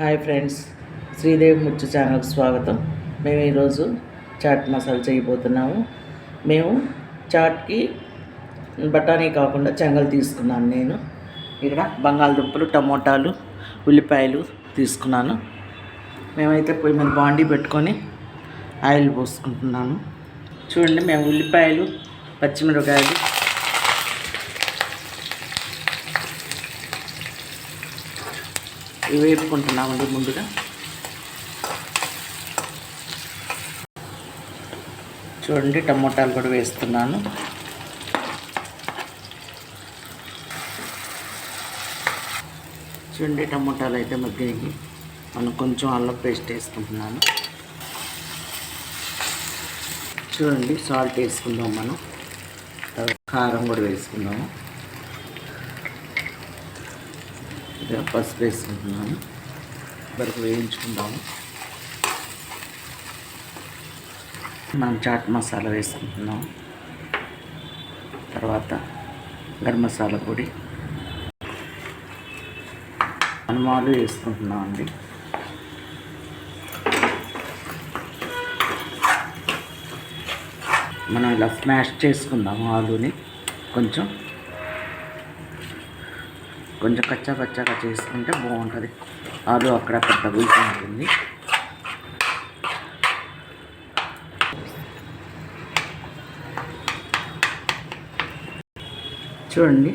Hi friends Sridevi ముచ్చు ఛానల్కి స్వాగతం. మేము ఈరోజు చాట్ మసాలా చేయబోతున్నాము. మేము చాట్కి బఠానీ కాకుండా చెంగలు తీసుకున్నాను నేను. ఇక్కడ బంగాళదుంపలు టమోటాలు ఉల్లిపాయలు తీసుకున్నాను. మేమైతే పొయ్యి మీద బాండీ పెట్టుకొని ఆయిల్ పోసుకుంటున్నాను చూడండి మేము ఉల్లిపాయలు పచ్చిమిరపకాయలు ఇవి వేపుకుంటున్నామండి ముందుగా. చూడండి టమోటాలు కూడా వేస్తున్నాను. చూడండి టమోటాలు అయితే మగ్గాయి. మనం కొంచెం అల్లం పేస్ట్ వేసుకుంటున్నాను. చూడండి సాల్ట్ వేసుకుందాం మనం. కారం కూడా వేసుకుందాము. పసుపు వేసుకుంటున్నాను. వరకు వేయించుకుందాము. మనం చాట్ మసాలా వేసుకుంటున్నాం. తర్వాత గరం మసాలా పొడి. అనుమాలు వేసుకుంటున్నాం అండి. మనం ఇలా స్మాష్ చేసుకుందాం ఆలుని. కొంచెం కొంచెం కచ్చా కచ్చాగా చేసుకుంటే బాగుంటుంది. ఆలు అక్కడక్కడ తగులుతూ ఉంటుంది. చూడండి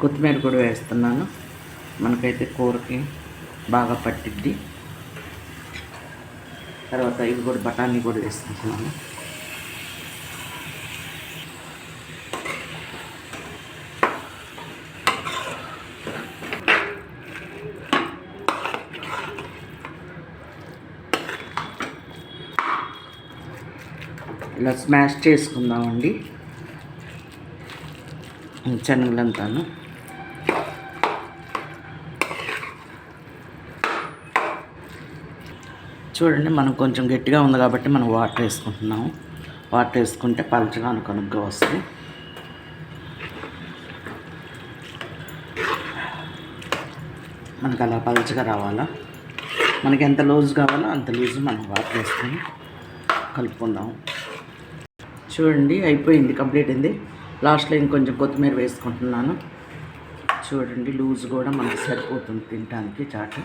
కొత్తిమీర కూడా వేస్తున్నాను. మనకైతే కూరకి బాగా పట్టిద్ది. తర్వాత ఇవి కూడా బఠానీ కూడా వేసుకుంటున్నాను. ఇలా స్మాష్ చేసుకుందామండి. శనగలంతాను చూడండి మనం కొంచెం గట్టిగా ఉంది కాబట్టి మనం వాటర్ వేసుకుంటున్నాము. వాటర్ వేసుకుంటే పలచగా అనుకనుగ్గా వస్తుంది. మనకు అలా పలచగా రావాలా? మనకి ఎంత లూజ్ కావాలో అంత లూజ్ మనం వాటర్ వేసుకొని కలుపుకుందాము. చూడండి అయిపోయింది కంప్లీట్ అయింది. లాస్ట్లో ఇంకొంచెం కొత్తిమీర వేసుకుంటున్నాను. చూడండి లూజ్ కూడా మనకి సరిపోతుంది తినడానికి చాట్.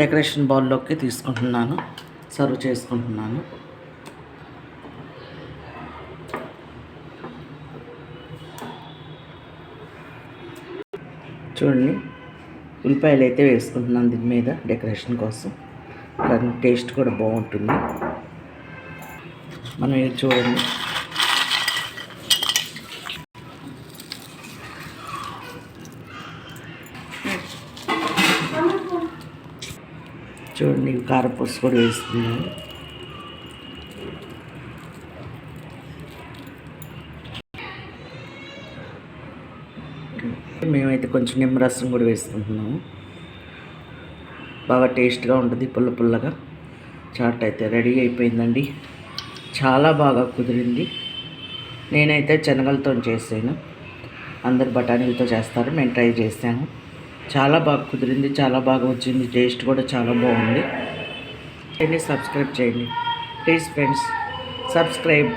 డెకరేషన్ బౌల్లోకి తీసుకుంటున్నాను. సర్వ్ చేసుకుంటున్నాను. చూడండి ఉల్లిపాయలు అయితే వేసుకుంటున్నాను దీని మీద డెకరేషన్ కోసం. కానీ టేస్ట్ కూడా బాగుంటుంది. మనం ఇది చూడండి. చూడండి కారపూస కూడా వేస్తున్నాను మేమైతే కొంచెం నిమ్మరసం కూడా వేసుకుంటున్నాము. బాగా టేస్ట్గా ఉంటుంది పుల్ల పుల్లగా. చాట్ అయితే రెడీ అయిపోయిందండి. చాలా బాగా కుదిరింది. నేనైతే శనగలతో చేసాను అందరు బఠానీలతో చేస్తారు. మేము ట్రై చేసాము చాలా బాగా కుదిరింది. చాలా బాగా వచ్చింది. టేస్ట్ కూడా చాలా బాగుంది. చేయండి సబ్స్క్రైబ్ చేయండి. Please friends subscribe